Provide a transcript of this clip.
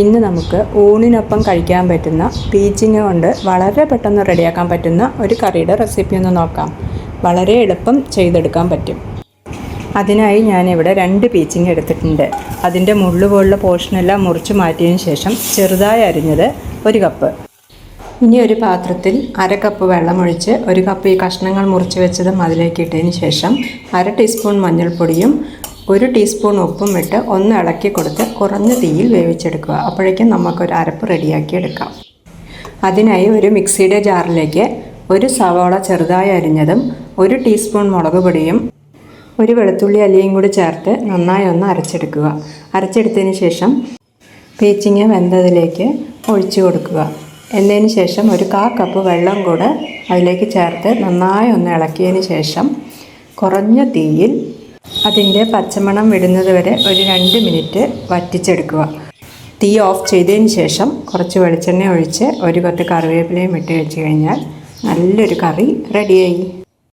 ഇന്ന് നമുക്ക് ഊണിനൊപ്പം കഴിക്കാൻ പറ്റുന്ന പീച്ചിങ്ങ കൊണ്ട് വളരെ പെട്ടെന്ന് റെഡിയാക്കാൻ പറ്റുന്ന ഒരു കറിയുടെ റെസിപ്പി ഒന്ന് നോക്കാം. വളരെ എളുപ്പം ചെയ്തെടുക്കാൻ പറ്റും. അതിനായി ഞാനിവിടെ രണ്ട് പീച്ചിങ് എടുത്തിട്ടുണ്ട്. അതിന്റെ മുള്ളു പോലുള്ള പോർഷനെല്ലാം മുറിച്ച് മാറ്റിയതിന് ശേഷം ചെറുതായി അരിഞ്ഞത് ഒരു കപ്പ്. ഇനി ഒരു പാത്രത്തിൽ അര കപ്പ് വെള്ളമൊഴിച്ച് ഒരു കപ്പ് ഈ കഷ്ണങ്ങൾ മുറിച്ച് വെച്ചതും അതിലേക്ക് ഇട്ടതിന് ശേഷം അര ടീസ്പൂൺ മഞ്ഞൾപ്പൊടിയും ഒരു ടീസ്പൂൺ ഉപ്പും ഇട്ട് ഒന്ന് ഇളക്കി കൊടുത്ത് കുറഞ്ഞ തീയിൽ വേവിച്ചെടുക്കുക. അപ്പോഴേക്കും നമുക്കൊരു അരപ്പ് റെഡിയാക്കി എടുക്കാം. അതിനായി ഒരു മിക്സിയുടെ ജാറിലേക്ക് ഒരു സവാള ചെറുതായി അരിഞ്ഞതും ഒരു ടീസ്പൂൺ മുളക് പൊടിയും ഒരു വെളുത്തുള്ളി അല്ലിയും കൂടി ചേർത്ത് നന്നായി ഒന്ന് അരച്ചെടുക്കുക. അരച്ചെടുത്തതിന് ശേഷം പീച്ചിങ്ങ വെന്തതിലേക്ക് ഒഴിച്ചു കൊടുക്കുക. എന്നതിന് ശേഷം ഒരു കാ കപ്പ് വെള്ളം കൂടെ അതിലേക്ക് ചേർത്ത് നന്നായി ഒന്ന് ഇളക്കിയതിന് ശേഷം കുറഞ്ഞ തീയിൽ അതിന്റെ പച്ചമണം വിടുന്നത് വരെ ഒരു രണ്ട് മിനിറ്റ് വറ്റിച്ചെടുക്കുക. തീ ഓഫ് ചെയ്തതിന് ശേഷം കുറച്ച് വെളിച്ചെണ്ണ ഒഴിച്ച് ഒരു കൊത്ത് കറിവേപ്പിലയും ഇട്ട് വെച്ച് കഴിഞ്ഞാൽ നല്ലൊരു കറി റെഡിയായി.